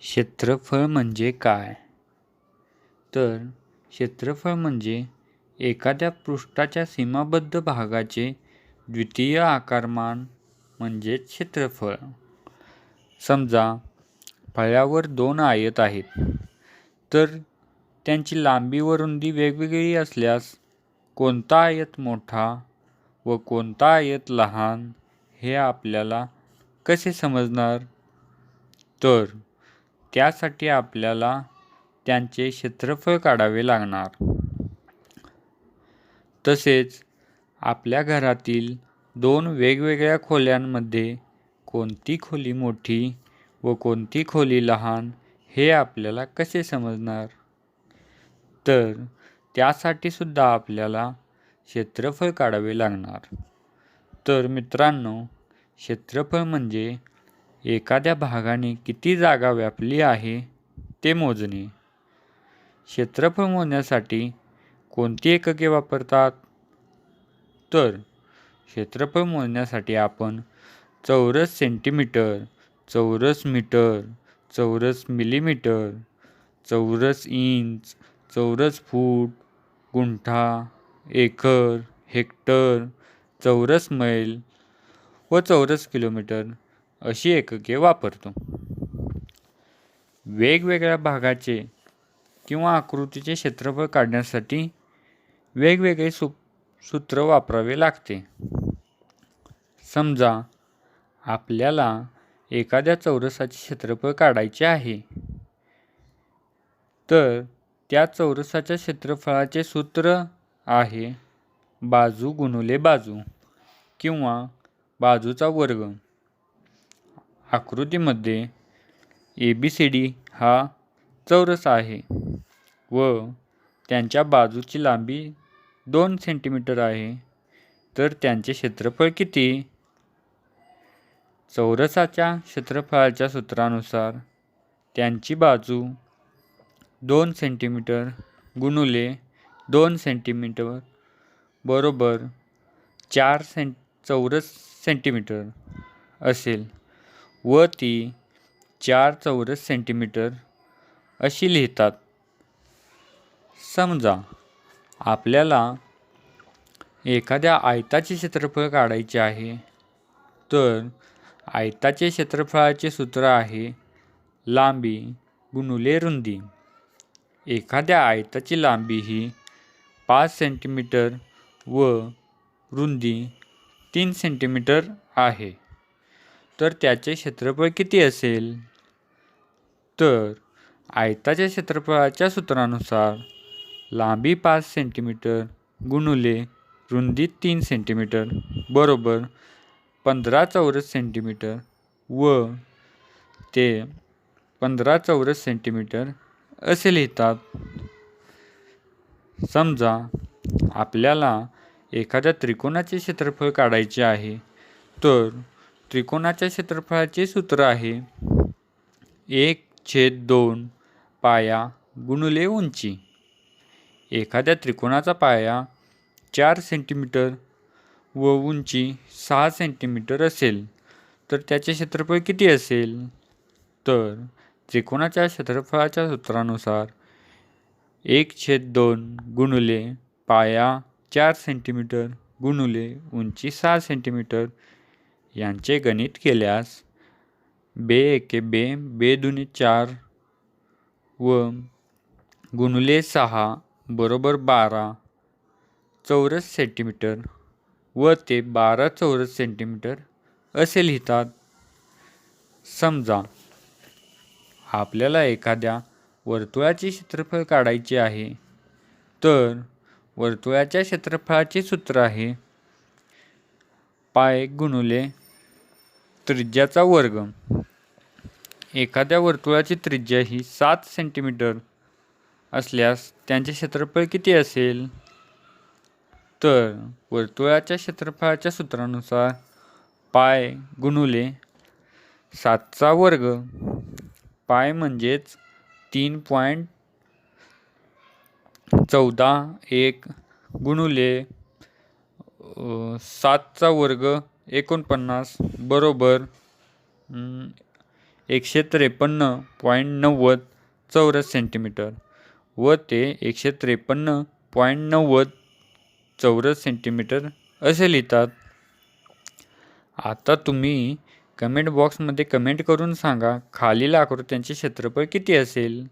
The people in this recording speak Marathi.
क्षेत्रफळ म्हणजे काय? तर क्षेत्रफळ म्हणजे एखाद्या पृष्ठाच्या सीमाबद्ध भागाचे द्वितीय आकारमान म्हणजेच क्षेत्रफळ. समजा फळ्यावर दोन आयत आहेत. तर त्यांची लांबी व रुंदी वेगवेगळी असल्यास कोणता आयत मोठा व कोणता आयत लहान हे आपल्याला कसे समजणार? तर त्यासाठी आपल्याला त्यांचे क्षेत्रफळ काढावे लागणार. तसेच आपल्या घरातील दोन वेगवेगळ्या खोल्यांमध्ये कोणती खोली मोठी व कोणती खोली लहान हे आपल्याला कसे समजणार? तर त्यासाठी सुद्धा आपल्याला क्षेत्रफळ काढावे लागणार. तर मित्रांनो क्षेत्रफळ म्हणजे एखाद्या भागाने किती जागा व्यापली आहे ते मोजणे. क्षेत्रफळ मोजण्यासाठी कोणती एकके वापरतात? तर क्षेत्रफळ मोजण्यासाठी आपण चौरस सेंटीमीटर चौरस मीटर चौरस मिलीमीटर चौरस इंच चौरस फूट गुंठा एकर हेक्टर चौरस मैल व चौरस किलोमीटर अशी एकके वापरतो. वेगवेगळ्या भागाचे किंवा आकृतीचे क्षेत्रफळ काढण्यासाठी वेगवेगळे सु सूत्र वापरावे लागते. समजा आपल्याला एखाद्या चौरसाचे क्षेत्रफळ काढायचे आहे. तर त्या चौरसाच्या क्षेत्रफळाचे सूत्र आहे बाजू गुणुले बाजू किंवा बाजूचा वर्ग. आकृतीमध्ये ए बी सी डी हा चौरस आहे व त्यांच्या बाजूची लांबी दोन सेंटीमीटर आहे. तर त्यांचे क्षेत्रफळ किती? चौरसाच्या क्षेत्रफळाच्या सूत्रानुसार त्यांची बाजू दोन सेंटीमीटर गुणुले दोन सेंटीमीटर बरोबर चार सें चौरस सेंटीमीटर असेल. व ती चार चौरस सेंटीमीटर अशी लिहितात. समजा आपल्याला एखाद्या आयताचे क्षेत्रफळ काढायचे आहे तर आयताचे क्षेत्रफळाचे सूत्र आहे लांबी गुणुले रुंदी. एखाद्या आयताची लांबी ही पाच सेंटीमीटर व रुंदी तीन सेंटीमीटर आहे. तर त्याचे क्षेत्रफळ किती असेल? तर आयताच्या क्षेत्रफळाच्या सूत्रानुसार लांबी पाच सेंटीमीटर गुणुले रुंदी तीन सेंटीमीटर बरोबर पंधरा चौरस सेंटीमीटर व ते पंधरा चौरस सेंटीमीटर असे लिहितात. समजा आपल्याला एखाद्या त्रिकोणाचे क्षेत्रफळ काढायचे आहे तर त्रिकोणाच्या क्षेत्रफळाचे सूत्र आहे. एक छेद दोन पाया गुणुले उंची. एखाद्या त्रिकोणाचा पाया चार सेंटीमीटर व उंची सहा सेंटीमीटर असेल तर त्याचे क्षेत्रफळ किती असेल? तर त्रिकोणाच्या क्षेत्रफळाच्या सूत्रानुसार एक छेद दोन गुणुले पाया चार सेंटीमीटर गुणुले उंची सहा सेंटीमीटर यांचे गणित केल्यास बे एके बे बे दुने चार व गुणुले सहा बरोबर बारा चौरस सेंटीमीटर व ते बारा चौरस सेंटीमीटर असे लिहितात. समजा आपल्याला एखाद्या वर्तुळाचे क्षेत्रफळ काढायचे आहे तर वर्तुळाच्या क्षेत्रफळाचे सूत्र आहे पाय गुणुले त्रिज्याचा वर्ग. एखाद्या वर्तुळाची त्रिज्या ही सात सेंटीमीटर असल्यास त्यांचे क्षेत्रफळ किती असेल? तर वर्तुळाच्या क्षेत्रफळाच्या सूत्रानुसार पाय गुणुले सातचा वर्ग. पाय म्हणजेच तीन पॉईंट चौदा एक गुणुले सातचा वर्ग एकोणपन्नास बरोबर एकशे त्रेपन्न पॉईंट नव्वद चौरस सेंटीमीटर व ते एकशे त्रेपन्न पॉईंट नव्वद चौरस सेंटीमीटर असे लिहितात. आता तुम्ही कमेंट बॉक्समध्ये कमेंट करून सांगा खालील आकृत्यांचे क्षेत्रफळ किती असेल?